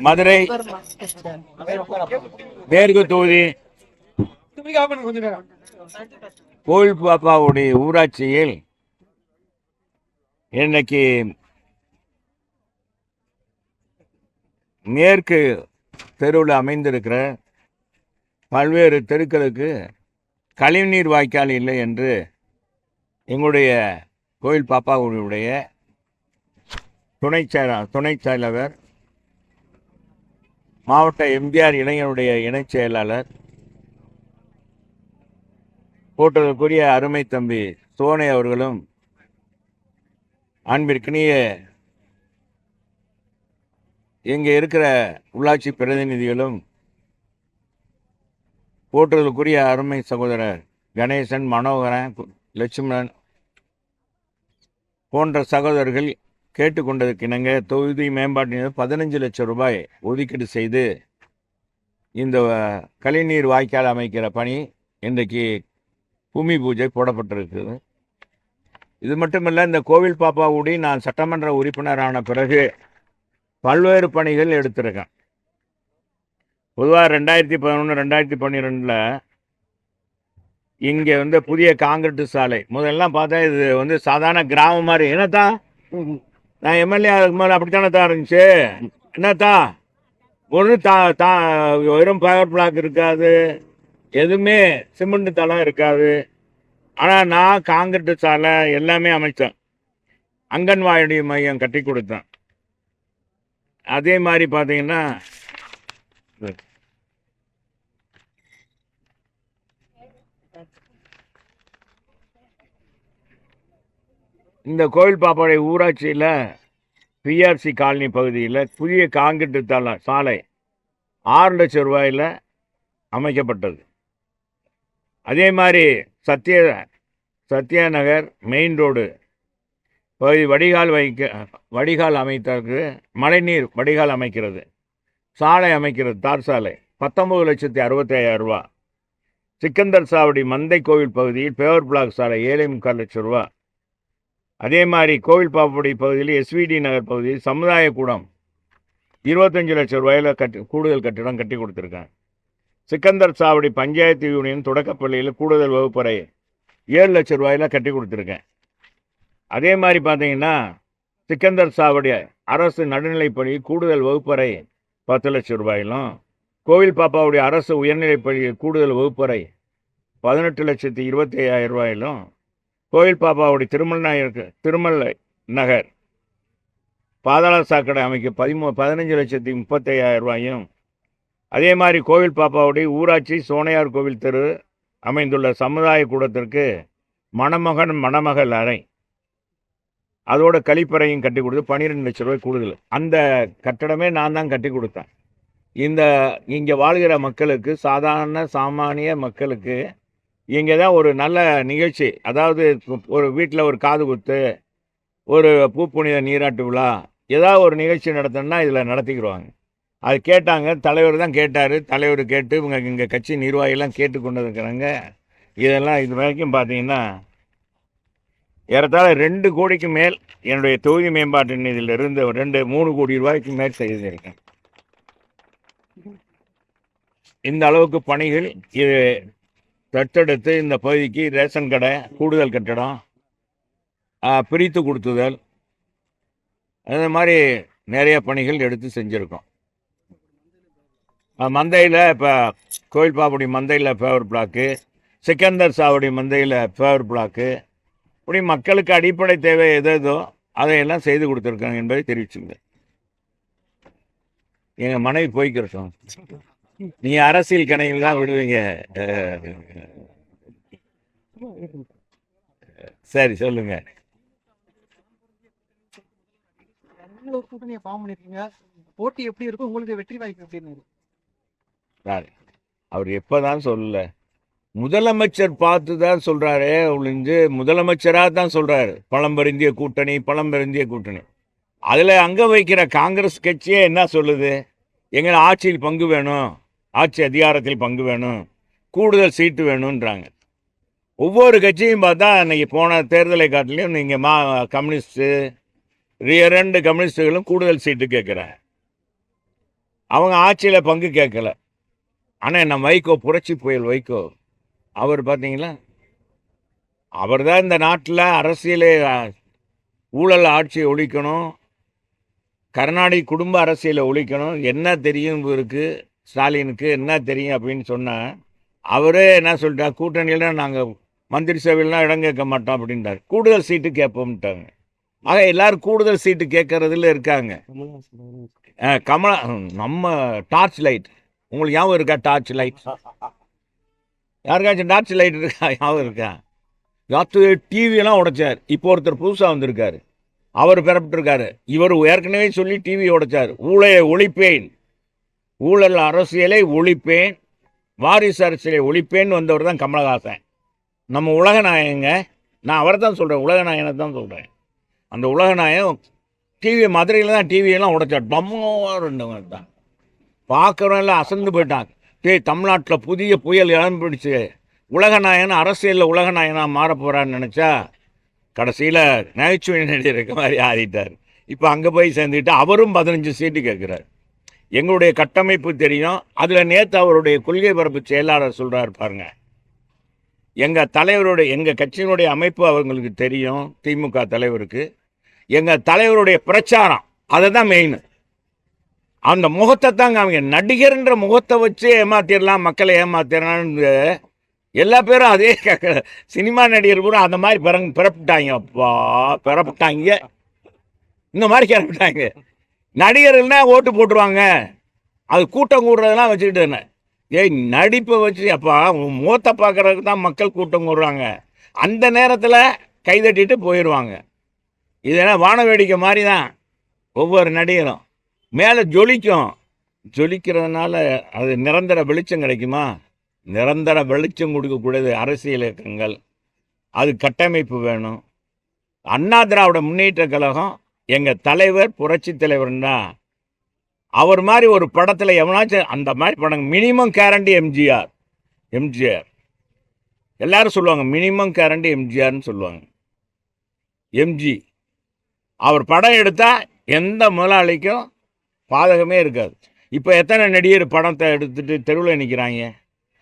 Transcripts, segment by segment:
மதுரை மேற்கு தொகுதி கோவில் பாப்பாவுடைய ஊராட்சியில் இன்னைக்கு மேற்கு தெருவில் அமைந்திருக்கிற பல்வேறு தெருக்களுக்கு கழிவுநீர் வாய்க்கால் இல்லை என்று எங்களுடைய கோயில் பாப்பாவுடைய துணை செயல துணை செயலாளர் மாவட்ட எம்ஜிஆர் இளைஞருடைய இணைச் செயலாளர் போட்டதற்குரிய அருமை தம்பி சோனை அவர்களும் அன்பிற்கினிய இங்கே இருக்கிற உள்ளாட்சி பிரதிநிதிகளும் போற்றுதலுக்குரிய அருமை சகோதரர் கணேசன் மனோகரன் லட்சுமணன் போன்ற சகோதரர்கள் கேட்டுக்கொண்டதற்கிணங்க தொகுதி மேம்பாட்டின் பதினஞ்சு லட்சம் ரூபாய் ஒதுக்கீடு செய்து இந்த கழிநீர் வாய்க்கால் அமைக்கிற பணி இன்றைக்கு பூமி பூஜை போடப்பட்டிருக்குது இது மட்டுமல்ல இந்த கோவில் பாப்பாவுடி நான் சட்டமன்ற உறுப்பினரான பிறகு பல்வேறு பணிகள் எடுத்திருக்கேன். பொதுவாக ரெண்டாயிரத்தி பதினொன்று ரெண்டாயிரத்தி பன்னிரெண்டில் இங்கே வந்து புதிய காங்கிரீட் சாலை முதல்லாம் பார்த்தா இது வந்து சாதாரண கிராமம் மாதிரி. என்னத்தான் நான் எம்எல்ஏ அதுக்கு மேலே அப்படித்தானே தான் இருந்துச்சு? என்னத்தா? ஒன்று தா தா வெறும் பவர் பிளாக் இருக்காது. எதுவுமே சிமெண்ட் தளம் இருக்காது. ஆனால் நான் காங்கிரட்டு சாலை எல்லாமே அமைச்சேன். அங்கன்வாடி மையம் கட்டி கொடுத்தேன். அதே மாதிரி பார்த்தீங்கன்னா இந்த கோவில் பாப்பாடை ஊராட்சியில் பிஆர்சி காலனி பகுதியில் புதிய காங்கிரீட் தள சாலை ஆறு லட்சம் ரூபாயில் அமைக்கப்பட்டது. அதே மாதிரி சத்ய சத்யா நகர் மெயின் ரோடு பகுதி வடிகால் வைக்க வடிகால் அமைத்தற்கு மழைநீர் வடிகால் அமைக்கிறது. சாலை அமைக்கிறது தார் சாலை. பத்தொம்பது லட்சத்தி அறுபத்தி ஐயாயிரம் ரூபா. சிக்கந்தர் சாவடி மந்தை கோவில் பகுதியில் பேவர் பிளாக் சாலை ஏழை முக்கால் லட்சம் ரூபா. அதே மாதிரி கோவில் பாப்படி பகுதியில் எஸ்விடி நகர் பகுதியில் சமுதாய கூடம் இருபத்தஞ்சு லட்சம் ரூபாயில் கட்டி கூடுதல் கட்டிடம் கட்டி கொடுத்துருக்கேன் சிக்கந்தர் சாவடி பஞ்சாயத்து யூனியன் தொடக்கப்பள்ளியில் கூடுதல் வகுப்பறை ஏழு லட்சம் ரூபாயில் கட்டி கொடுத்துருக்கேன். அதே மாதிரி பார்த்தீங்கன்னா சிக்கந்தர் சாவடி அரசு நடுநிலைப்பள்ளி கூடுதல் வகுப்பறை பத்து லட்சம் ரூபாயிலும் கோவில் பாப்பாவுடைய அரசு உயர்நிலைப்பள்ளி கூடுதல் வகுப்பறை பதினெட்டு லட்சத்தி இருபத்தி ஐயாயிரம் ரூபாயிலும் கோவில் பாபாவுடைய திருமல் நாயருக்கு திருமல் நகர். பாதாள சாக்கடை அமைக்க பதிமூ பதினஞ்சு லட்சத்தி முப்பத்தையாயிரம் ரூபாயும் அதே மாதிரி கோவில் பாப்பாவுடைய ஊராட்சி சோனையார் கோவில் தெரு அமைந்துள்ள சமுதாய கூடத்திற்கு மணமகன் மணமகள் அறை. அதோட கழிப்பறையும் கட்டி கொடுத்து பன்னிரெண்டு லட்ச ரூபாய் கூடுதல். அந்த கட்டடமே நான் தான் கட்டி கொடுத்தேன். இந்த இங்கே வாழ்கிற மக்களுக்கு சாதாரண சாமானிய மக்களுக்கு இங்கே தான் ஒரு நல்ல நிகழ்ச்சி. அதாவது ஒரு வீட்டில் ஒரு காது குத்து ஒரு பூப்புனித நீராட்டு விழா ஏதாவது ஒரு நிகழ்ச்சி நடத்தணும்னா இதில் நடத்திக்கிடுவாங்க அது கேட்டாங்க தலைவர் தான் கேட்டார். தலைவர் கேட்டு இவங்க இங்கே கட்சி நிர்வாகிகள்லாம் கேட்டு கொண்டு இருக்கிறாங்க இதெல்லாம் இது வரைக்கும் பார்த்தீங்கன்னா ஏறத்தாழ ரெண்டு கோடிக்கு மேல் என்னுடைய தொகுதி மேம்பாட்டு நிதியிலிருந்து ரெண்டு மூணு கோடி ரூபாய்க்கு மேல் செய்திருக்கேன். இந்த அளவுக்கு பணிகள் இது தத்தெடுத்து இந்த பகுதிக்கு ரேஷன் கடை கூடுதல் கட்டடம் பிரித்து கொடுத்துதல். அது மாதிரி நிறைய பணிகள் எடுத்து செஞ்சுருக்கோம். மந்தையில் இப்போ கோயில்பாபுடி மந்தையில் ஃபேவர் பிளாக்கு சிக்கந்தர் சாவடி மந்தையில் ஃபேவர் பிளாக்கு இப்படி மக்களுக்கு அடிப்படை தேவை எது எதோ அதையெல்லாம் செய்து கொடுத்துருக்காங்க என்பதை தெரிவிச்சுங்க. எங்கள் மனைவி போய்க்கிறோம் நீங்க அரசியல் கணையில் தான் விடுவீங்க. சரி சொல்லுங்க. நீங்களும் ஒரு கூட்டணியை ஃபார்ம் பண்ணிருக்கீங்க? போட்டி எப்படி இருக்கும்? உங்களுக்கு வெற்றி வாய்ப்பு எப்படின்னு. அவர் எப்பதான் சொல்லல. முதலமைச்சர் பார்த்து தான் சொல்றாரு ஒழிஞ்சு முதலமைச்சராக தான் சொல்றாரு. பழம்பெருந்திய கூட்டணி பழம்பெருந்திய கூட்டணி. அதுல அங்க வைக்கிற காங்கிரஸ் கட்சியே என்ன சொல்லுது? எங்களை ஆட்சியில் பங்கு வேணும். ஆட்சி அதிகாரத்தில் பங்கு வேணும் கூடுதல் சீட்டு வேணுன்றாங்க ஒவ்வொரு கட்சியும் பார்த்தா அன்றைக்கி போன தேர்தலை காட்டிலையும் நீங்கள் மா கம்யூனிஸ்ட்டு இரண்டு கம்யூனிஸ்ட்டுகளும் கூடுதல் சீட்டு கேட்குறாங்க. அவங்க ஆட்சியில் பங்கு கேட்கல. ஆனால் நம்ம வைகோ புரட்சி புயல் வைகோ அவர் பார்த்தீங்களா? அவர் தான் இந்த நாட்டில் அரசியலே ஊழல் ஆட்சியை ஒழிக்கணும் கருணாநிதி குடும்ப அரசியலை ஒழிக்கணும் என்ன தெரியும் இவருக்கு? ஸ்டாலினுக்கு என்ன தெரியும் அப்படின்னு சொன்னால் அவரே என்ன சொல்லிட்டார் கூட்டணியில் நாங்கள் மந்திரி சபையிலாம் இடம் கேட்க மாட்டோம் அப்படின்றார். கூடுதல் சீட்டு கேட்போம்ட்டாங்க. ஆக எல்லாரும் கூடுதல் சீட்டு கேட்கறதுல இருக்காங்க. அஹ், கமலா நம்ம டார்ச் லைட் உங்களுக்கு ஞாபகம் இருக்கா டார்ச் லைட் யாருக்காச்சும் டார்ச் லைட் இருக்கா ஞாபகம் இருக்கா? யாத்து டிவியெல்லாம் உடைச்சார். இப்போ ஒருத்தர் புதுசாக வந்திருக்காரு. அவர் பெறப்பட்டிருக்காரு. இவர் ஏற்கனவே சொல்லி டிவி உடைச்சார். ஊழலை ஒழிப்பேன். ஊழல் அரசியலை ஒழிப்பேன் வாரிசு அரசியலை ஒழிப்பேன்னு வந்தவர் தான் கமலஹாசன். நம்ம உலகநாயகங்க நான் அவரை தான் சொல்கிறேன் உலகநாயகனை தான் சொல்கிறேன் அந்த உலகநாயகம் டிவி மதுரையில் தான் டிவியெல்லாம் உடைச்சார். டம்மாக தான். பார்க்குறவன் எல்லாம் அசந்து போயிட்டாங்க. டேய் தமிழ்நாட்டில் புதிய புயல் இளம்பிடிச்சு உலகநாயகன் அரசியலில் உலகநாயகனாக மாற போகிறான்னு நினச்சா கடைசியில் நகைச்சுவை நடிகர் இருக்க மாதிரி ஆறிட்டார். இப்போ அங்கே போய் சேர்ந்துக்கிட்டு அவரும் பதினஞ்சு சீட்டு கேட்குறாரு எங்களுடைய கட்டமைப்பு தெரியும். அதில் நேற்று அவருடைய கொள்கை பரப்பு செயலாளர் சொல்கிறார் பாருங்க. எங்கள் தலைவருடைய எங்கள் கட்சியினுடைய அமைப்பு அவங்களுக்கு தெரியும் திமுக தலைவருக்கு. எங்கள் தலைவருடைய பிரச்சாரம் அதை தான் மெயின் அந்த முகத்தை தாங்க அவங்க நடிகர்ன்ற முகத்தை வச்சு ஏமாத்திடலாம் மக்களை ஏமாத்திடலான்னு எல்லா பேரும் அதே சினிமா நடிகர் பூரா அந்த மாதிரி பிறங் பிறப்பிட்டாங்க. அப்பா பிறப்பிட்டாங்க. இந்த மாதிரி கிளப்பிட்டாங்க நடிகர்கள்னா ஓட்டு போட்டுருவாங்க. அது கூட்டம் கூடுறதெல்லாம் வச்சுக்கிட்டு என்ன? ஏய் நடிப்பை வச்சு அப்பா மூத்த பார்க்குறதுக்கு தான் மக்கள் கூட்டம் கூடுறாங்க. அந்த நேரத்தில் கைதட்டிட்டு போயிடுவாங்க. இதெல்லாம் வான வேடிக்கை மாதிரி தான் ஒவ்வொரு நடிகரும். மேலே ஜொலிக்கும். ஜொலிக்கிறதுனால அது நிரந்தர வெளிச்சம் கிடைக்குமா? நிரந்தர வெளிச்சம் கொடுக்கக்கூடியது அரசியல் இயக்கங்கள். அது கட்டமைப்பு வேணும். அண்ணா திராவிட முன்னேற்ற கழகம் எங்கள் தலைவர் புரட்சி தலைவர்னா அவர் மாதிரி ஒரு படத்தில் எவனாச்சும் அந்த மாதிரி படம் மினிமம் கேரண்டி எம்ஜிஆர் எம்ஜிஆர் எல்லாரும் சொல்லுவாங்க மினிமம் கேரண்டி எம்ஜிஆர்னு சொல்லுவாங்க. எம்ஜி அவர் படம் எடுத்தால் எந்த முதலாளிக்கும் பாதகமே இருக்காது. இப்போ எத்தனை நடிகர் படத்தை எடுத்துகிட்டு தெருவில் நிற்கிறாங்க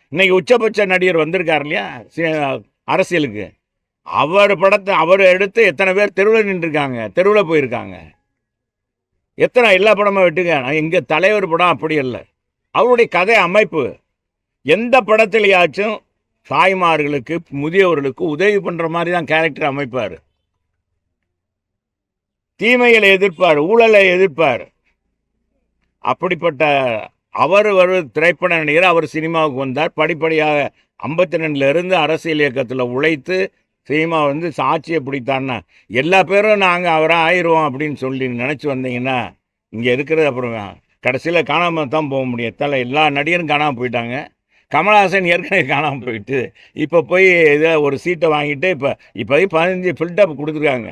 இன்னைக்கு உச்சபட்ச நடிகர் வந்திருக்கார் இல்லையா? சி- அரசியலுக்கு. அவர் படத்தை அவர் எடுத்து எத்தனை பேர் தெருவில் நின்றுருக்காங்க தெருவில் போயிருக்காங்க. எத்தனை எல்லா படமும் விட்டுங்க. எங்கள் தலைவர் படம் அப்படி இல்லை அவருடைய கதை அமைப்பு. எந்த படத்துலையாச்சும் தாய்மார்களுக்கு முதியவர்களுக்கு உதவி பண்ணுற மாதிரி தான் கேரக்டர் அமைப்பார். தீமைகளை எதிர்ப்பார் ஊழலை எதிர்ப்பார். அப்படிப்பட்ட அவர் ஒரு திரைப்பட நடிகர் அவர் சினிமாவுக்கு வந்தார். படிப்படியாக ஐம்பத்தி ரெண்டுலேருந்து அரசியல் இயக்கத்தில் உழைத்து சினிமா வந்து சாட்சியை பிடித்தான்னா எல்லா பேரும் நாங்கள் அவராக ஆயிடுவோம் அப்படின்னு சொல்லி நினச்சி வந்தீங்கன்னா இங்கே இருக்கிறது அப்புறம் கடைசியில் காணாமல் தான் போக முடியும். தலை எல்லா நடிகரும் காணாமல் போயிட்டாங்க. கமலஹாசன் ஏற்கனவே காணாமல் போயிட்டு இப்போ போய் இதை ஒரு சீட்டை வாங்கிட்டு இப்போ இப்போதைக்கு பதினஞ்சு ஃபில்டப் கொடுத்துருக்காங்க.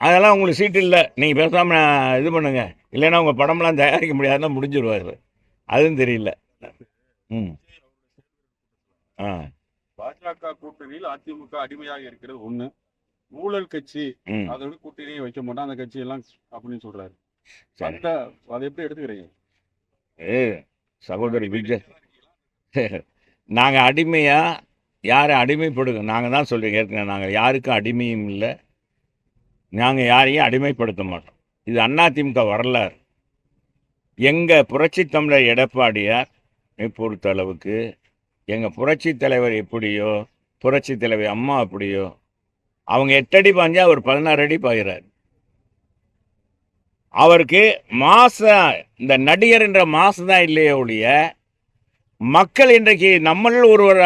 அதெல்லாம் உங்களுக்கு சீட்டு இல்லை. நீங்கள் பேசாமல் இது பண்ணுங்க. இல்லைன்னா உங்கள் படம்லாம் தயாரிக்க முடியாதுன்னா முடிஞ்சிடுவார் அதுவும் தெரியல. ம். ஆ. பாஜக கூட்டணியில் அதிமுக அடிமையாக இருக்கிறது ஒண்ணு. ஊழல் கட்சி அதோட கூட்டணியை வைக்க மாட்டோம். அந்த கட்சி எல்லாம் அப்படின்னு சொல்றாரு. அந்த அதை எப்படி எடுத்துக்கிறீங்க? ஏ சகோதரி விஜய் நாங்கள் அடிமையாக யாரை அடிமைப்படுங்க நாங்கள் தான் சொல்கிறோம் ஏற்கனவே நாங்கள் யாருக்கும் அடிமையும் இல்லை. நாங்கள் யாரையும் அடிமைப்படுத்த மாட்டோம். இது அதிமுக வரலாறு. எங்கள் புரட்சி தமிழர் எடப்பாடியார் பொறுத்த அளவுக்கு எங்கள் புரட்சி தலைவர் எப்படியோ புரட்சி தலைவர் அம்மா அப்படியோ அவங்க எட்டடி பாஞ்சா அவர் பதினாறு அடி பாயிறார். அவருக்கு மாசம் இந்த நடிகர் என்ற மாசம் தான் இல்லையே ஒழிய மக்கள் இன்றைக்கு நம்மளில் ஒருவர்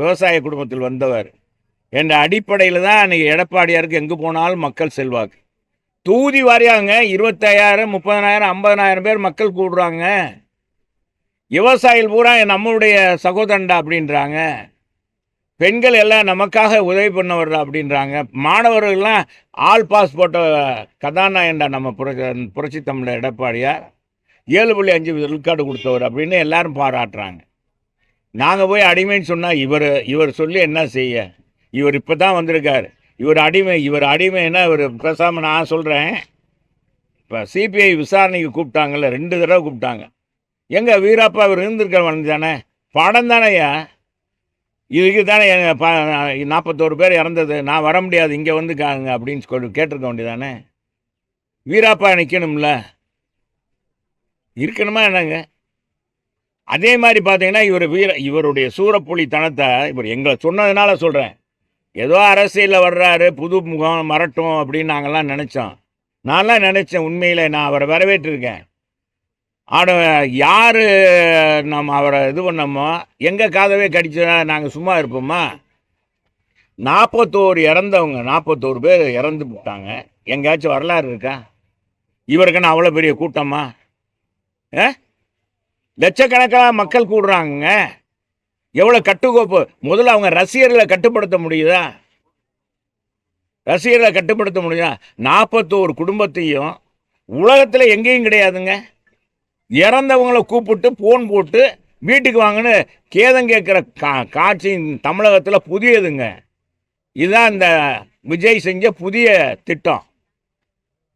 விவசாய குடும்பத்தில் வந்தவர் என்ற அடிப்படையில் தான் அன்றைக்கி எடப்பாடியாருக்கு எங்கே போனாலும் மக்கள் செல்வாக்கு. தூதி வாரியாங்க இருபத்தாயிரம் முப்பதனாயிரம் ஐம்பதனாயிரம் பேர் மக்கள் கூடுறாங்க. விவசாயிகள் பூரா நம்மளுடைய சகோதரன்டா அப்படின்றாங்க. பெண்கள் எல்லாம் நமக்காக உதவி பண்ணவர் அப்படின்றாங்க. மாணவர்கள்லாம் ஆல் பாஸ் போட்ட கதாநாயகன்டா நம்ம புரட்சி புரட்சி தமிழர் எடப்பாடியார். ஏழு புள்ளி அஞ்சு விழுக்காடு கொடுத்தவர் அப்படின்னு எல்லாரும் பாராட்டுறாங்க. நாங்கள் போய் அடிமைன்னு சொன்னால் இவர் இவர் சொல்லி என்ன செய்ய? இவர் இப்போ தான் வந்திருக்கார். இவர் அடிமை இவர் அடிமைன்னா இவர் பேசாமல் நான் சொல்கிறேன் இப்போ சிபிஐ விசாரணைக்கு கூப்பிட்டாங்கல்ல ரெண்டு தடவை கூப்பிட்டாங்க. எங்கே வீராப்பா அவர் இருந்திருக்க தானே? படம் தானேயா? இதுக்கு தானே நாற்பத்தோரு பேர் இறந்தது. நான் வர முடியாது இங்கே வந்துக்காங்க அப்படின்னு சொல்லி கேட்டிருக்க வேண்டியதானே? வீராப்பா நிற்கணும்ல இருக்கணுமா என்னங்க? அதே மாதிரி பார்த்தீங்கன்னா இவர் வீர இவருடைய சூரப்புலி தனத்தை இவர் எங்களை சொன்னதுனால சொல்கிறேன் ஏதோ அரசியலில் வர்றாரு புது முகம் மரட்டும் அப்படின்னு நாங்கள்லாம் நினச்சோம். நான்லாம் நினச்சேன் உண்மையில் நான் அவரை வரவேற்றிருக்கேன். ஆனால் யார் நம்ம அவரை இது பண்ணோமோ எங்கள் காதவே கடிச்சா நாங்கள் சும்மா இருப்போமா? நாற்பத்தோரு இறந்தவங்க நாற்பத்தோரு பேர் இறந்து விட்டாங்க எங்கேயாச்சும் வரலாறு இருக்கா? இவருக்குன்னு அவ்வளோ பெரிய கூட்டமா? ஆ? லட்சக்கணக்கான மக்கள் கூடுறாங்க எவ்வளோ கட்டுக்கோப்பு? முதல்ல அவங்க ரசிகர்களை கட்டுப்படுத்த முடியுதா? ரசிகர்களை கட்டுப்படுத்த முடியுதா? நாற்பத்தோரு குடும்பத்தையும் உலகத்தில் எங்கேயும் கிடையாதுங்க. இறந்தவங்கள கூப்பிட்டு ஃபோன் போட்டு வீட்டுக்கு வாங்கன்னு கேதம் கேட்குற கா காட்சி தமிழகத்தில் புதியதுங்க. இதுதான் இந்த விஜய் செஞ்ச புதிய திட்டம்.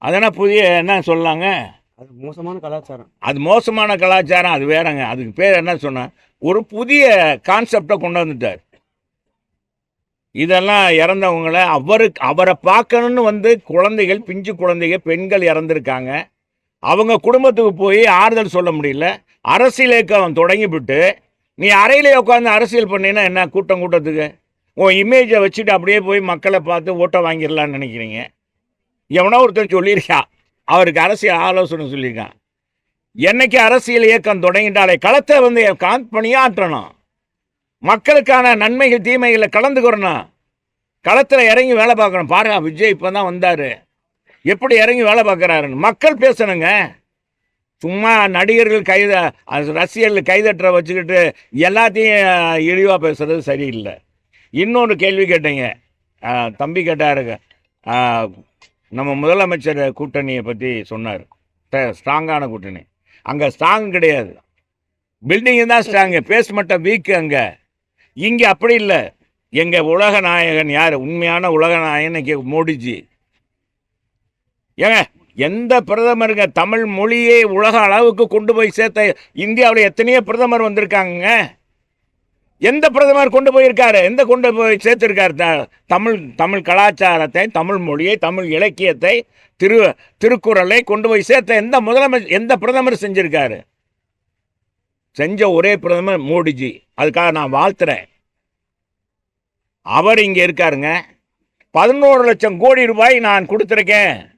அதனால் புதிய என்ன சொல்லலாங்க அது மோசமான கலாச்சாரம். அது மோசமான கலாச்சாரம் அது வேறங்க. அதுக்கு பேர் என்ன சொன்னேன் ஒரு புதிய கான்செப்டை கொண்டு வந்துட்டார். இதெல்லாம் இறந்தவங்கள அவருக்கு அவரை பார்க்கணுன்னு வந்து குழந்தைகள் பிஞ்சு குழந்தைகள் பெண்கள் இறந்துருக்காங்க. அவங்க குடும்பத்துக்கு போய் ஆறுதல் சொல்ல முடியல. அரசியல் இயக்கம் தொடங்கிவிட்டு நீ அறையிலே உட்காந்து அரசியல் பண்ணினா என்ன கூட்டம் கூட்டத்துக்கு? உன் இமேஜை வச்சுட்டு அப்படியே போய் மக்களை பார்த்து ஓட்டை வாங்கிடலான்னு நினைக்கிறீங்க. எவனோ ஒருத்தர் சொல்லியிருக்கா. அவருக்கு அரசியல் ஆலோசனை சொல்லியிருக்கான். என்னைக்கு அரசியல் இயக்கம் தொடங்கிட்டாலே களத்தை வந்து காந்த் பணியாற்றணும். மக்களுக்கான நன்மைகள் தீமைகளை கலந்துக்கிறணும் களத்தில் இறங்கி வேலை பார்க்கணும். பாருங்க விஜய் இப்போ தான் வந்தார். எப்படி இறங்கி வேலை பார்க்குறாருன்னு மக்கள் பேசணுங்க. சும்மா நடிகர்கள் கைத அது ரசிகர்கள் கைதட்டுற வச்சுக்கிட்டு எல்லாத்தையும் இழிவாக பேசுகிறது சரியில்லை. இன்னொன்று கேள்வி கேட்டீங்க. தம்பி கேட்டாருங்க. நம்ம முதலமைச்சர் கூட்டணியை பற்றி சொன்னார். ஸ்ட்ராங்கான கூட்டணி. அங்கே ஸ்ட்ராங் கிடையாது. பில்டிங்கு தான் ஸ்ட்ராங்கு பேஸ்மெண்ட்டை வீக்கு அங்கே. இங்கே அப்படி இல்லை. எங்கள் உலக நாயகன் யார்? உண்மையான உலக நாயகன் இங்கே மோடிஜி. ஏங்க எந்த பிரதமருங்க தமிழ் மொழியை உலக அளவுக்கு கொண்டு போய் சேர்த்த இந்தியாவில் எத்தனையோ பிரதமர் வந்திருக்காங்க எந்த பிரதமர் கொண்டு போயிருக்காரு? எந்த கொண்டு போய் சேர்த்துருக்காரு? த- தமிழ் தமிழ் கலாச்சாரத்தை தமிழ் மொழியை தமிழ் இலக்கியத்தை திரு திருக்குறளை கொண்டு போய் சேர்த்த எந்த முதலமைச்சர் எந்த பிரதமர் செஞ்சுருக்காரு? செஞ்ச ஒரே பிரதமர் மோடிஜி. அதுக்காக நான் வாழ்த்துறேன். அவர் இங்கே இருக்காருங்க. பதினோரு லட்சம் கோடி ரூபாய் நான் கொடுத்துருக்கேன்.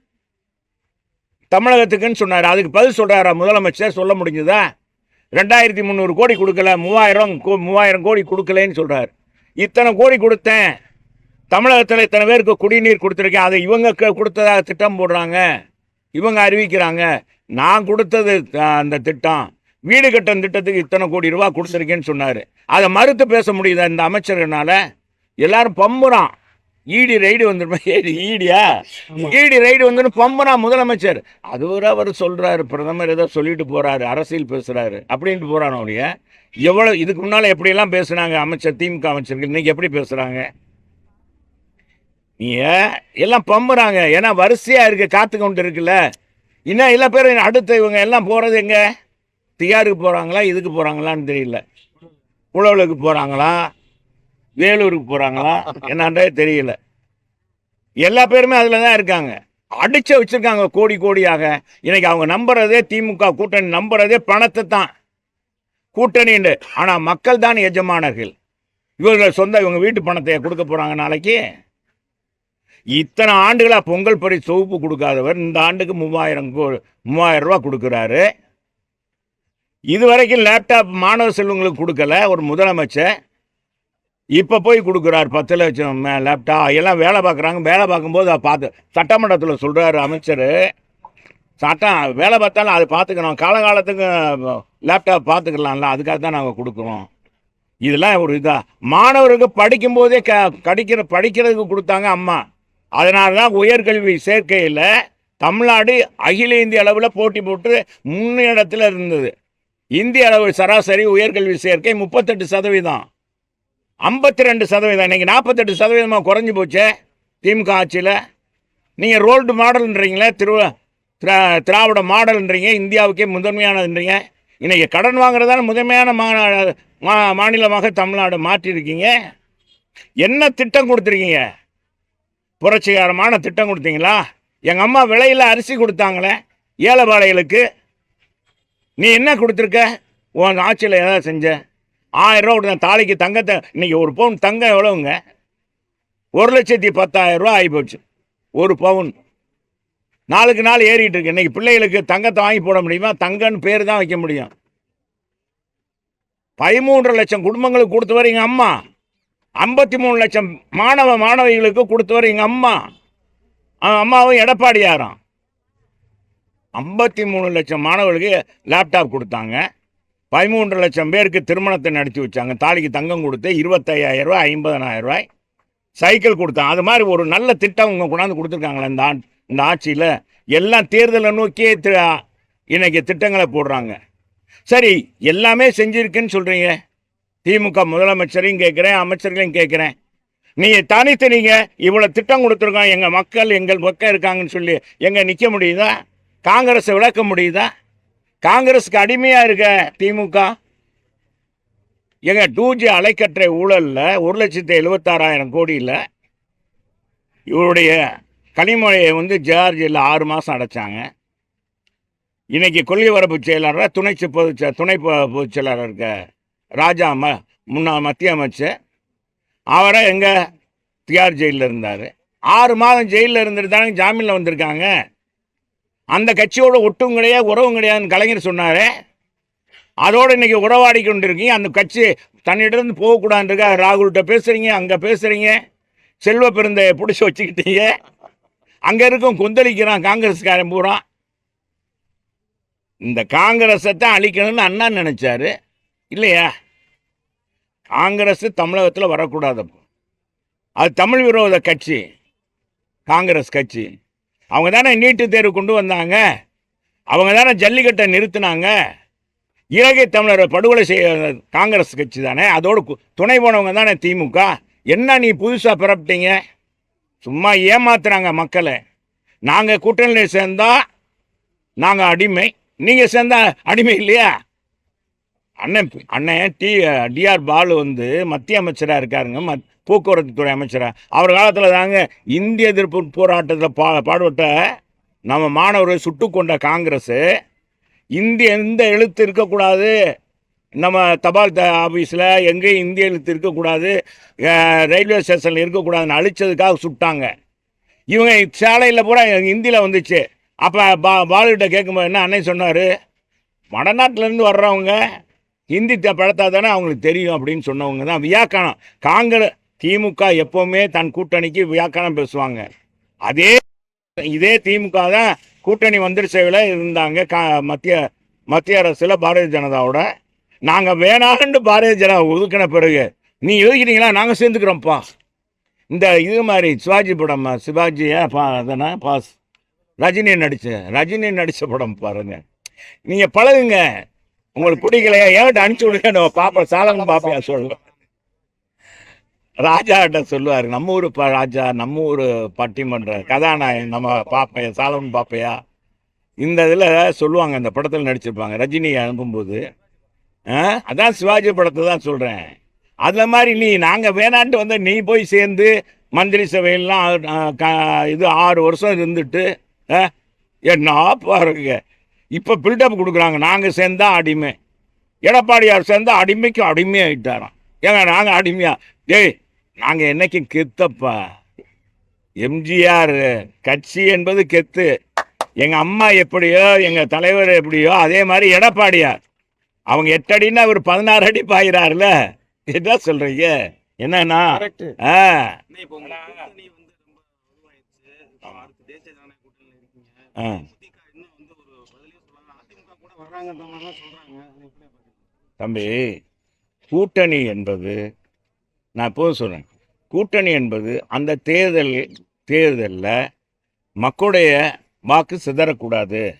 தமிழகத்துக்குன்னு சொன்னார். அதுக்கு பதில் சொல்கிறாரா முதலமைச்சர்? சொல்ல முடிஞ்சதா? ரெண்டாயிரத்தி முந்நூறு கோடி கொடுக்கல மூவாயிரம் கோ- மூவாயிரம் கோடி கொடுக்கலன்னு சொல்கிறார் இத்தனை கோடி கொடுத்தேன். தமிழகத்தில் இத்தனை பேருக்கு குடிநீர் கொடுத்துருக்கேன். அதை இவங்க க- கொடுத்ததாக திட்டம் போடுறாங்க. இவங்க அறிவிக்கிறாங்க. நான் கொடுத்தது அந்த திட்டம். வீடு கட்டும் திட்டத்துக்கு இத்தனை கோடி ரூபா கொடுத்துருக்கேன்னு சொன்னார். அதை மறுத்து பேச முடியுதா இந்த அமைச்சர்னால? எல்லாரும் பம்புறான். ஈடி ரைடு வந்துருமா? ஏடி ஈடியா? ஈடி ரைடு வந்துன்னு பம்புறான் முதலமைச்சர். அது ஒரு அவர் சொல்கிறாரு பிரதமர் ஏதோ சொல்லிட்டு போகிறாரு அரசியல் பேசுகிறாரு அப்படின்ட்டு போகிறான் ஒழிய எவ்வளோ இதுக்கு முன்னால் எப்படியெல்லாம் பேசுனாங்க அமைச்சர் திமுக அமைச்சர்கள்? இன்னைக்கு எப்படி பேசுகிறாங்க நீ எல்லாம் பம்புறாங்க. ஏன்னா வரிசையாக இருக்கு காத்து கொண்டு இருக்குல்ல. இன்னும் எல்லா பேரும் அடுத்து இவங்க எல்லாம் போகிறது எங்க? தியாருக்கு போகிறாங்களா இதுக்கு போகிறாங்களான்னு தெரியல. உழவலுக்கு போகிறாங்களா வேலூருக்கு போகிறாங்களா என்னன்றே தெரியல. எல்லா பேருமே அதில் தான் இருக்காங்க. அடிச்சு வச்சுருக்காங்க கோடி கோடியாக. இன்னைக்கு அவங்க நம்புறதே திமுக கூட்டணி நம்புறதே பணத்தை தான். கூட்டணின்னு ஆனால் மக்கள் தான் எஜமானர்கள். இவர்கள் சொந்த இவங்க வீட்டு பணத்தை கொடுக்க போகிறாங்க நாளைக்கு. இத்தனை ஆண்டுகளாக பொங்கல் பரிசு தொகுப்பு கொடுக்காதவர் இந்த ஆண்டுக்கு மூவாயிரம் கோ மூவாயிரம் ரூபா கொடுக்குறாரு. இது வரைக்கும் லேப்டாப் மாணவ செல்வங்களுக்கு கொடுக்கல. ஒரு முதலமைச்சர். இப்போ போய் கொடுக்குறாரு பத்து லட்சம் லேப்டாப் எல்லாம் வேலை பார்க்குறாங்க. வேலை பார்க்கும்போது அதை பார்த்து சட்டமன்றத்தில் சொல்கிறாரு அமைச்சர். சட்டம் வேலை பார்த்தாலும் அதை பார்த்துக்கணும். காலகாலத்துக்கு லேப்டாப் பார்த்துக்கலாம்ல. அதுக்காக தான் நாங்கள் கொடுக்குறோம். இதெல்லாம் ஒரு இதாக மாணவருக்கு படிக்கும்போதே க கடிக்கிற படிக்கிறதுக்கு கொடுத்தாங்க அம்மா. அதனால தான் உயர்கல்வி சேர்க்கையில் தமிழ்நாடு அகில இந்திய அளவில் போட்டி போட்டு முன்னிடத்தில் இருந்தது. இந்திய அளவு சராசரி உயர்கல்வி சேர்க்கை முப்பத்தெட்டு சதவீதம். ஐம்பத்தி ரெண்டு சதவீதம். இன்றைக்கி நாற்பத்தெட்டு சதவீதமாக குறைஞ்சி போச்சே திமுக ஆட்சியில். நீங்கள் ரோல்டு மாடல்ன்றீங்களே திரு திரா திராவிட மாடல்ன்றீங்க இந்தியாவுக்கே முதன்மையானதுன்றீங்க. இன்றைக்கி கடன் வாங்குறதான முதன்மையான மா மா மாநிலமாக தமிழ்நாடு மாற்றிருக்கீங்க என்ன திட்டம் கொடுத்துருக்கீங்க? புரட்சிகரமான திட்டம் கொடுத்தீங்களா? எங்கள் அம்மா விலையில் அரிசி கொடுத்தாங்களே ஏழைபாளைகளுக்கு நீ என்ன கொடுத்துருக்க? உன் ஆட்சியில் ஏதாவது செஞ்ச ஆயிரம் ரூபா கொடுத்த தாலிக்கு தங்கத்தை இன்னைக்கு ஒரு பவுன் தங்கம் எவ்வளோங்க ஒரு லட்சத்தி பத்தாயிரம் ரூபா ஆகி போச்சு. ஒரு பவுன். நாளுக்கு நாள் ஏறிட்டு இருக்கு. இன்னைக்கு பிள்ளைகளுக்கு தங்கத்தை வாங்கி போட முடியுமா? தங்கன்னு பேர் தான் வைக்க முடியும். பதிமூன்று லட்சம் குடும்பங்களுக்கு கொடுத்தவர் எங்கள் அம்மா. ஐம்பத்தி மூணு லட்சம் மாணவ மாணவிகளுக்கு கொடுத்தவர் எங்கள் அம்மா. அவன் அம்மாவும் எடப்பாடியாராம். ஐம்பத்தி மூணு லட்சம் மாணவர்களுக்கு லேப்டாப் கொடுத்தாங்க. பதிமூன்று லட்சம் பேருக்கு திருமணத்தை நடத்தி வச்சாங்க. தாலிக்கு தங்கம் கொடுத்து இருபத்தையாயிரம் ரூபாய் ஐம்பதனாயிரம் ரூபாய் சைக்கிள் கொடுத்தாங்க அது மாதிரி ஒரு நல்ல திட்டம் உங்க கொண்டாந்து கொடுத்துருக்காங்களே இந்த இந்த ஆட்சியில். எல்லாம் தேர்தலை நோக்கியே தி- இன்றைக்கி திட்டங்களை போடுறாங்க. சரி எல்லாமே செஞ்சுருக்குன்னு சொல்கிறீங்க திமுக முதலமைச்சரையும் கேட்குறேன் அமைச்சர்களையும் கேட்குறேன். நீங்கள் தனித்து நீங்கள் இவ்வளோ திட்டம் கொடுத்துருக்கோம். எங்கள் மக்கள் எங்கள் பக்கம் இருக்காங்கன்னு சொல்லி எங்கே நிற்க முடியுதா? காங்கிரஸை விளக்க முடியுதா? காங்கிரஸுக்கு அடிமையாக இருக்க திமுக? எங்க டூஜி அலைக்கற்றை ஊழலில் ஒரு லட்சத்தி எழுபத்தாறாயிரம் கோடியில் இவருடைய கனிமொழியை வந்து ஜார்ஜில் ஆறு மாதம் அடைச்சாங்க. இன்றைக்கி கொள்கை வரப்பு செயலாளராக துணை பொது துணை பொதுச் செயலாளர் இருக்க ராஜா ம முன்னாள் மத்திய அமைச்சர். அவரை எங்கே? தியார் ஜெயிலில் இருந்தார். ஆறு மாதம் ஜெயிலில் இருந்துட்டு தானே ஜாமீனில் வந்திருக்காங்க. அந்த கட்சியோட ஒட்டும் கிடையாது உறவும் கிடையாதுன்னு கலைஞர் சொன்னார். அதோடு இன்னைக்கு உறவாடி கொண்டிருக்கீங்க. அந்த கட்சி தன்னிடம் போகக்கூடாதுன்றக்கா ராகுல்கிட்ட பேசுகிறீங்க அங்கே பேசுகிறீங்க செல்வ பெருந்தையை பிடிச்சி வச்சுக்கிட்டீங்க. அங்கே இருக்கும் கொந்தளிக்கிறான் காங்கிரஸ்காரன் பூரா. இந்த காங்கிரஸை தான் அழிக்கணும்னு அண்ணா நினச்சாரு. இல்லையா? காங்கிரஸ் தமிழகத்தில் வரக்கூடாது அது தமிழ் விரோத கட்சி. காங்கிரஸ் கட்சி. அவங்க தானே நீட்டு தேர்வு கொண்டு வந்தாங்க? அவங்க தானே ஜல்லிக்கட்டை நிறுத்தினாங்க? இலங்கை தமிழரை படுகொலை செய்ய காங்கிரஸ் கட்சி தானே? அதோடு கு- துணை போனவங்க தானே திமுக? என்ன நீ புதுசாக பிறப்பிட்டீங்க? சும்மா ஏமாத்துறாங்க மக்களை. நாங்கள் கூட்டணியில் சேர்ந்தால் நாங்கள் அடிமை. நீங்கள் சேர்ந்தால் அடிமை இல்லையா? அண்ணன் அண்ணன் டி டிஆர் பாலு வந்து மத்திய அமைச்சராக இருக்காருங்க. மத் போக்குவரத்து துறை அமைச்சராக அவர் காலத்தில் தாங்க இந்திய எதிர்ப்பு போராட்டத்தில் பா பாடுபட்ட நம்ம மாணவர்கள் சுட்டு கொண்ட காங்கிரஸு. இந்திய எந்த எழுத்து இருக்கக்கூடாது. நம்ம தபால் த ஆஃபீஸில் எங்கேயும் இந்திய எழுத்து இருக்கக்கூடாது. ரயில்வே ஸ்டேஷனில் இருக்கக்கூடாதுன்னு அழிச்சதுக்காக சுட்டாங்க. இவங்க சாலையில் பூரா ஹிந்தியில் வந்துச்சு. அப்போ பா பாலுகிட்ட கேட்கும்போது என்ன அண்ணன் சொன்னார்? வடநாட்டிலேருந்து வர்றவங்க ஹிந்தி படத்தா தானே அவங்களுக்கு தெரியும் அப்படின்னு சொன்னவங்க தான் வியாக்கணம் காங்கிரஸ் திமுக எப்போவுமே தன் கூட்டணிக்கு வியாக்கணம் பேசுவாங்க. அதே இதே திமுக தான் கூட்டணி மந்திரி சேவையில் இருந்தாங்க. கா மத்திய மத்திய அரசில் பாரதிய ஜனதாவோட. நாங்கள் வேணாண்டு பாரதிய ஜனதா ஒதுக்கின பிறகு நீ எழுதிக்கிறீங்களா நாங்கள் சேர்ந்துக்கிறோம்ப்பா. இந்த இது மாதிரி சிவாஜி படம் சிவாஜியா பா அதனா பாஸ். ரஜினி நடித்த ரஜினி நடித்த படம் பாருங்கள் நீங்கள் பழகுங்க. உங்களுக்கு பிடிக்கலையா? ஏன்ட்டு அனுப்பிச்சு விடுங்க? நம்ம பாப்பா சாலங்க பாப்பையா சொல்லுவேன் ராஜாட்ட சொல்லுவார் நம்ம ஊர் ப ராஜா நம்ம ஊர் பட்டிமன்ற கதாநாயகன் நம்ம பாப்பையா சாலமன் பாப்பையா? இந்த இதில் சொல்லுவாங்க இந்த படத்தில் நடிச்சிருப்பாங்க. ரஜினி அனுப்பும்போது. ஆ, அதான் சிவாஜி படத்தை தான் சொல்கிறேன் அதில் மாதிரி நீ நாங்கள் வேணான்ட்டு வந்து நீ போய் சேர்ந்து மந்திரி சபையெல்லாம் க- இது ஆறு வருஷம் இருந்துட்டு ஆ, என்ன பாருங்க. இப்போ பில்டப் கொடுக்குறாங்க. நாங்கள் சேர்ந்தா அடிமை. எடப்பாடியார் சேர்ந்தா அடிமைக்கு அடிமையாயிட்டாராம் ஏங்க நாங்கள் அடிமையா? டேய் நாங்கள் என்னைக்கு கெத்தப்பா. எம்ஜிஆர் கட்சி என்பது கெத்து. எங்கள் அம்மா எப்படியோ எங்கள் தலைவர் எப்படியோ அதே மாதிரி எடப்பாடியார். அவங்க எட்டடின்னா அவர் பதினாறு அடி பாயிறாருல. என்ன சொல்றீங்க? என்னன்னா ஆ. இப்போ தம்பி கூட்டணி என்பது நான் எப்போதும் சொல்கிறேன் கூட்டணி என்பது அந்த தேர்தல் தேர்தலில் மக்களுடைய வாக்கு சிதறக்கூடாது.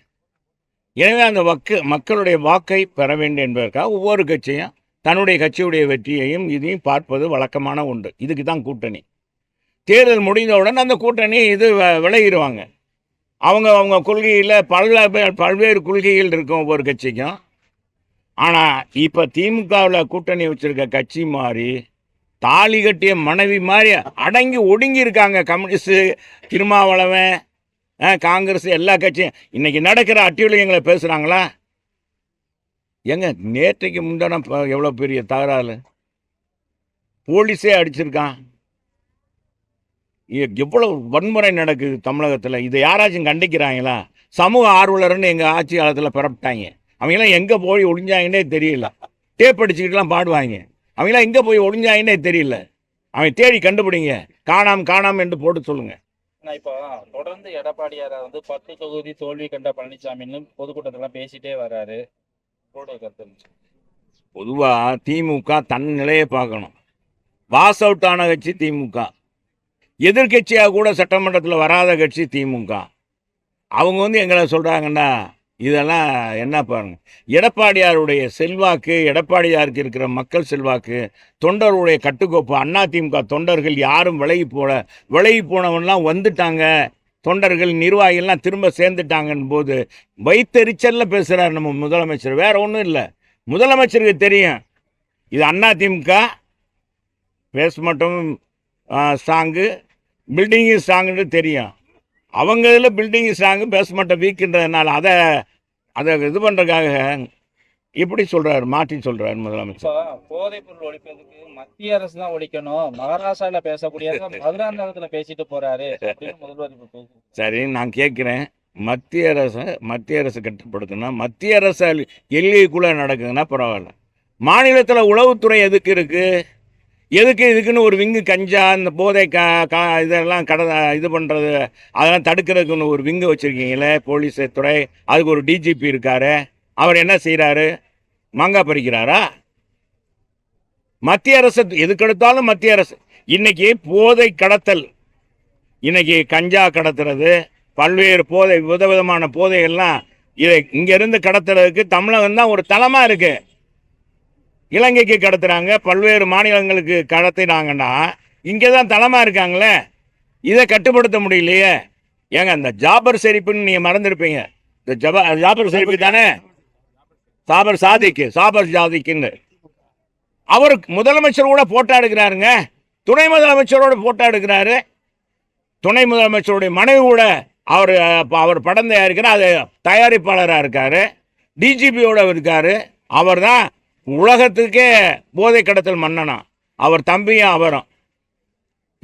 எனவே அந்த வாக்கு மக்களுடைய வாக்கை பெற வேண்டும் என்பதற்காக ஒவ்வொரு கட்சியும் தன்னுடைய கட்சியுடைய வெற்றியையும் இதையும் பார்ப்பது வழக்கமான உண்டு இதுக்கு தான் கூட்டணி. தேர்தல் முடிந்தவுடன் அந்த கூட்டணி இது வ- விலகிடுவாங்க. அவங்க அவங்க கொள்கையில் பல்வேறு பல்வேறு கொள்கைகள் இருக்கும் ஒவ்வொரு கட்சிக்கும். ஆனால் இப்போ திமுகவில் கூட்டணி வச்சிருக்க கட்சி மாதிரி தாலி கட்டிய மனைவி மாதிரி அடங்கி ஒடுங்கி இருக்காங்க. கம்யூனிஸ்ட்டு திருமாவளவன் ஆ, காங்கிரஸ் எல்லா கட்சியும். இன்றைக்கி நடக்கிற அட்டிவிலியங்களை பேசுகிறாங்களா ஏங்க நேற்றைக்கு முந்தான எவ்வளோ பெரிய தகராறு? போலீஸே அடிச்சிருக்கான். எவ்வளவு வன்முறை நடக்குது தமிழகத்தில். இதை யாராச்சும் கண்டிக்கிறாங்களா? சமூக ஆர்வலர்னு எங்கள் ஆட்சி காலத்தில் பிறப்பிட்டாங்க. அவங்களாம் எங்கே போய் ஒளிஞ்சாங்கன்னே தெரியல. டேப் அடிச்சுக்கிட்டுலாம் பாடுவாங்க. அவங்களாம் எங்கே போய் ஒளிஞ்சாங்கன்னே தெரியல. அவன் தேடி கண்டுபிடிங்க. காணாம் காணாம் என்று போட்டு சொல்லுங்க. ஆனா இப்போ தொடர்ந்து எடப்பாடியார் வந்து பத்து தொகுதி தோல்வி கண்ட பழனிசாமின்னு பொதுக்கூட்டத்தெல்லாம் பேசிட்டே வர்றாரு பொதுவாக திமுக தன் நிலையை பார்க்கணும். வாஸ் அவுட் ஆன கட்சி திமுக. எதிர்க்கட்சியாக கூட சட்டமன்றத்தில் வராத கட்சி திமுக. அவங்க வந்து எங்களை சொல்கிறாங்கன்னா இதெல்லாம் என்ன பாருங்க. எடப்பாடியாருடைய செல்வாக்கு எடப்பாடியாருக்கு இருக்கிற மக்கள் செல்வாக்கு தொண்டருடைய கட்டுக்கோப்பு அண்ணா திமுக தொண்டர்கள் யாரும் விலகி போல விலகி போனவன்லாம் வந்துட்டாங்க. தொண்டர்கள் நிர்வாகிகள்லாம் திரும்ப சேர்ந்துட்டாங்கன்னு போது வைத்தெரிச்சலில் பேசுகிறார் நம்ம முதலமைச்சர். வேற ஒன்றும் இல்லை. முதலமைச்சருக்கு தெரியும். இது அண்ணா திமுக பேஸ் மட்டும் ஸ்ட்ராங்கு பில்டிங்கு ஸ்ட்ராங்குன்னு தெரியும். அவங்க இதில் பில்டிங் ஸ்ட்ராங்கு பேஸ்மெண்ட்டை வீக்குன்றதுனால அதை அதை இது பண்ணுறதுக்காக இப்படி சொல்கிறார் மாற்றி சொல்கிறார் முதலமைச்சர். போதைப் பொருள் ஒழிப்பதுக்கு மத்திய அரசு தான் ஒழிக்கணும். மகாராஷ்டிரால பேசக்கூடியது மதுராந்தகத்துல பேசிட்டு போறாரு முதல்வர் சரி நான் கேட்குறேன். மத்திய அரசு மத்திய அரசு கட்டுப்படுத்தினா மத்திய அரசு எல்லைக்குள்ளே நடக்குதுன்னா பரவாயில்ல. மாநிலத்தில் உளவுத்துறை எதுக்கு இருக்குது எதுக்கு இதுக்குன்னு ஒரு விங்கு கஞ்சா இந்த போதை கா கா இதெல்லாம் கட இது பண்ணுறது அதெல்லாம் தடுக்கிறதுக்குன்னு ஒரு விங்கு வச்சுருக்கீங்களே போலீஸ் துறை அதுக்கு ஒரு டிஜிபி இருக்கார். அவர் என்ன செய்கிறாரு மாங்காய் பறிக்கிறாரா? மத்திய அரசு எதுக்கெடுத்தாலும் மத்திய அரசு. இன்னைக்கு போதை கடத்தல் இன்னைக்கு கஞ்சா கடத்துறது பல்வேறு போதை விதவிதமான போதைகள்லாம் இதை இங்கேருந்து கடத்துறதுக்கு தமிழகம் தான் ஒரு தளமாக இருக்குது இலங்கைக்கு கடத்துகிறாங்க பல்வேறு மாநிலங்களுக்கு கடத்தினாங்கன்னா இங்கே தான் தளமாக இருக்காங்களே. இதை கட்டுப்படுத்த முடியலையே. ஏங்க அந்த ஜாபர் செரிப்புன்னு நீங்கள் மறந்துருப்பீங்க. இந்த ஜபா ஜாபர் செரிப்பு தானே? சாபர் சாதிக்கு சாபர் சாதிக்குன்னு அவர் முதலமைச்சர் கூட போட்டோ எடுக்கிறாருங்க. துணை முதலமைச்சரோட போட்டோ எடுக்கிறாரு. துணை முதலமைச்சருடைய மனைவி கூட அவர் அவர் படம் தயாரிக்கிற அது தயாரிப்பாளராக இருக்கார். டிஜிபியோட இருக்கார். அவர் தான் உலகத்துக்கே போதை கடத்தல் மன்னனா? அவர் தம்பியும் அவரும்?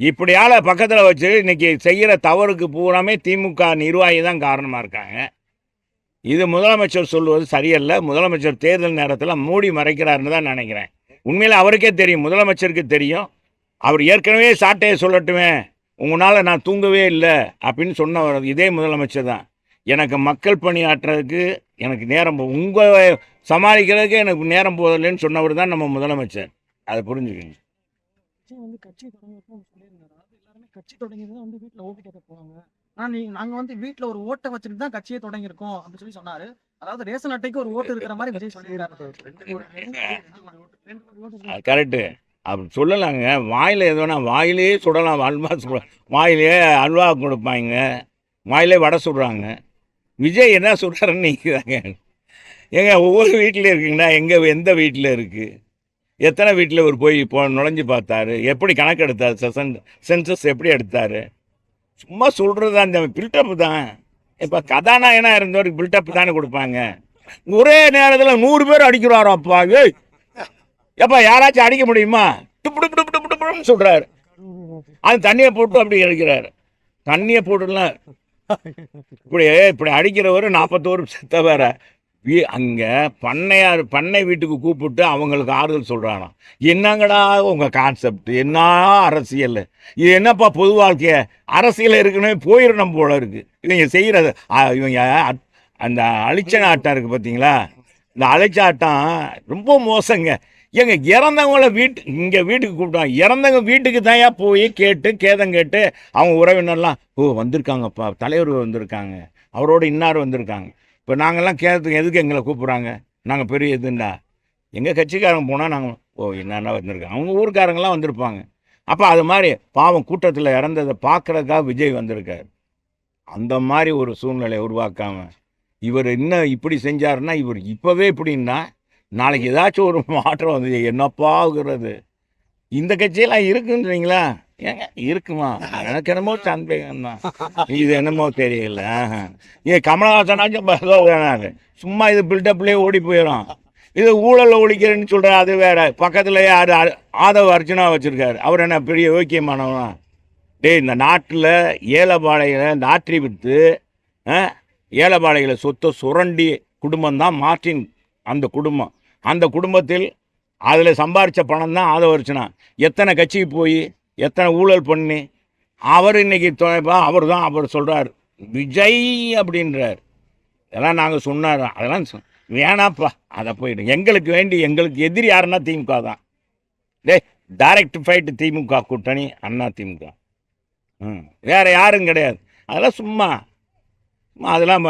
இப்படியால் பக்கத்தில் வச்சு இன்னைக்கு செய்கிற தவறுக்கு பூராமே திமுக நிர்வாகி தான் காரணமாக இருக்காங்க. இது முதலமைச்சர் சொல்வது சரியல்ல. முதலமைச்சர் தேர்தல் நேரத்தில் மூடி மறைக்கிறாருன்னு தான் நினைக்கிறேன். உண்மையில் அவருக்கே தெரியும். முதலமைச்சருக்கு தெரியும். அவர் ஏற்கனவே சாட்டையை சொல்லட்டுமே. உங்களால் நான் தூங்கவே இல்லை அப்படின்னு சொன்னவர் இதே முதலமைச்சர் தான். எனக்கு மக்கள் பணியாற்றுறதுக்கு எனக்கு நேரம் போ உங்கள் சமாளிக்கிறதுக்கு எனக்கு நேரம் போதில்லைன்னு சொன்னவர் தான் நம்ம முதலமைச்சர். அதை புரிஞ்சுக்கங்க. விஜய் வந்து கட்சி தொடங்கிருக்கோம் சொல்லியிருந்தாரு. எல்லாருமே கட்சி தொடங்கி தான் வந்து வீட்டில் ஓட்டு கேட்க போவாங்க. ஆனால் நீ நாங்கள் வந்து வீட்டில் ஒரு ஓட்டை வச்சுட்டு தான் கட்சியை தொடங்கியிருக்கோம் அப்படின்னு சொல்லி சொன்னாரு. அதாவது ரேஷன் அட்டைக்கு ஒரு ஓட்டு இருக்கிற மாதிரி விஜய் சொல்லியிருக்காரு. கரெக்டு அப்படி சொல்லலாங்க. வாயில் எதுனா வாயிலே சுடலாம் அல்வா சுட வாயிலே அல்வா கொடுப்பாங்க. வாயிலே வடை சுடுறாங்க. விஜய் என்ன சொல்கிறாருன்னு நினைக்கிறாங்க ஏங்க ஒவ்வொரு வீட்டில் இருக்குங்கண்ணா எங்கே எந்த வீட்டில் இருக்குது எத்தனை வீட்டில் ஒரு போய் போ நுழைஞ்சு பார்த்தாரு எப்படி கணக்கு எடுத்தார் செசன் சென்சஸ் எப்படி எடுத்தார் சும்மா சொல்கிறது அந்த பில்டப் தான் இப்போ கதாநாயகனாக இருந்தவருக்கு பில்டப் தானே கொடுப்பாங்க ஒரே நேரத்தில் நூறு பேர் அடிக்கிறாரோ அப்பா ஏய் எப்பா யாராச்சும் அடிக்க முடியுமா டுப்பு டுப்பு டுப்பு டுப்பு சொல்கிறாரு அது தண்ணியை போட்டு அப்படி அடிக்கிறாரு தண்ணியை போட்டுலாம் இப்படி இப்படி அடிக்கிறவர் நாற்பத்தோரு செத்த வேற. வீ அங்கே பண்ணையார் பண்ணை வீட்டுக்கு கூப்பிட்டு அவங்களுக்கு ஆறுதல் சொல்கிறாராம் என்னங்கடா உங்கள் கான்செப்ட் என்ன அரசியல்? இது என்னப்பா பொது வாழ்க்கையை? அரசியல் இருக்குன்னு போயிடணும் போல இருக்குது இவங்க செய்கிறது இவங்க அந்த அழிச்சன ஆட்டம் இருக்குது பார்த்தீங்களா இந்த அழைச்சாட்டம் ரொம்ப மோசங்க. ஏங்க இறந்தவங்கள வீட்டு இங்கே வீட்டுக்கு கூப்பிட்டாங்க. இறந்தவங்க வீட்டுக்கு தான்யா போய் கேட்டு கேதம் கேட்டு அவங்க உறவினர்லாம் ஓ வந்திருக்காங்கப்பா. தலைவர் வந்திருக்காங்க. அவரோட இன்னார் வந்திருக்காங்க. இப்போ நாங்கள்லாம் கேதத்துக்கு எதுக்கு எங்களை கூப்பிட்றாங்க? நாங்கள் பெரிய இதுண்டா. எங்கள் கட்சிக்காரங்க போனால் நாங்கள் ஓ என்னென்ன வந்திருக்காங்க. அவங்க ஊருக்காரங்களாம் வந்திருப்பாங்க. அப்போ அது மாதிரி பாவம் கூட்டத்தில் இறந்ததை பார்க்குறதுக்காக விஜய் வந்திருக்காரு. அந்த மாதிரி ஒரு சூழ்நிலையை உருவாக்காமல் இவர் என்ன இப்படி செஞ்சாருன்னா இவர் இப்போவே இப்படின்னா நாளைக்கு ஏதாச்சும் ஒரு மாற்றம் வந்து என்னப்பாகுறது இந்த கட்சியெல்லாம் இருக்குன்றீங்களா? ஏங்க இருக்குமா? எனக்கு என்னமோ சந்தேகம் தான் இது என்னமோ தெரியல. ஏ கமலஹாசனாச்சும் வேணாரு சும்மா இது பில்டப்லேயே ஓடி போயிடும் இது ஊழல் ஒழிக்கிறேன்னு சொல்கிற அது வேற. பக்கத்தில் யார்? ஆதவ அர்ச்சனா வச்சுருக்காரு. அவர் என்ன பெரிய யோக்கியமானவனா டேய் இந்த நாட்டில் ஏலபாளைகளை நாற்றி விட்டு ஆ, ஏலபாளைகளை சொத்தை சுரண்டி குடும்பம் தான் மார்ட்டின் அந்த குடும்பம். அந்த குடும்பத்தில் அதில் சம்பாரித்த பணம் தான் ஆதவர்ச்சனா எத்தனை கட்சிக்கு போய் எத்தனை ஊழல் பண்ணி அவர் இன்னைக்கு அவர் தான் அவர் சொல்கிறார் விஜய் அப்படின்றார். இதெல்லாம் நாங்கள் சொன்னார் அதெல்லாம் சொ- வேணாப்பா அதை போயிடும் எங்களுக்கு வேண்டி எங்களுக்கு எதிரி யாருன்னா திமுக தான். டேய் டைரக்ட் ஃபைட்டு திமுக கூட்டணி அண்ணா திமுக. ம் வேறு யாரும் கிடையாது. அதெல்லாம் சும்மா சும்மா அதெல்லாம்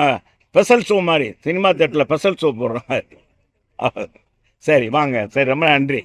ஸ்பெஷல் ஷோ மாதிரி சினிமா தேட்டரில் ஸ்பெஷல் ஷோ போடுறோம் சரி வாங்க. சரி ரொம்ப நன்றி.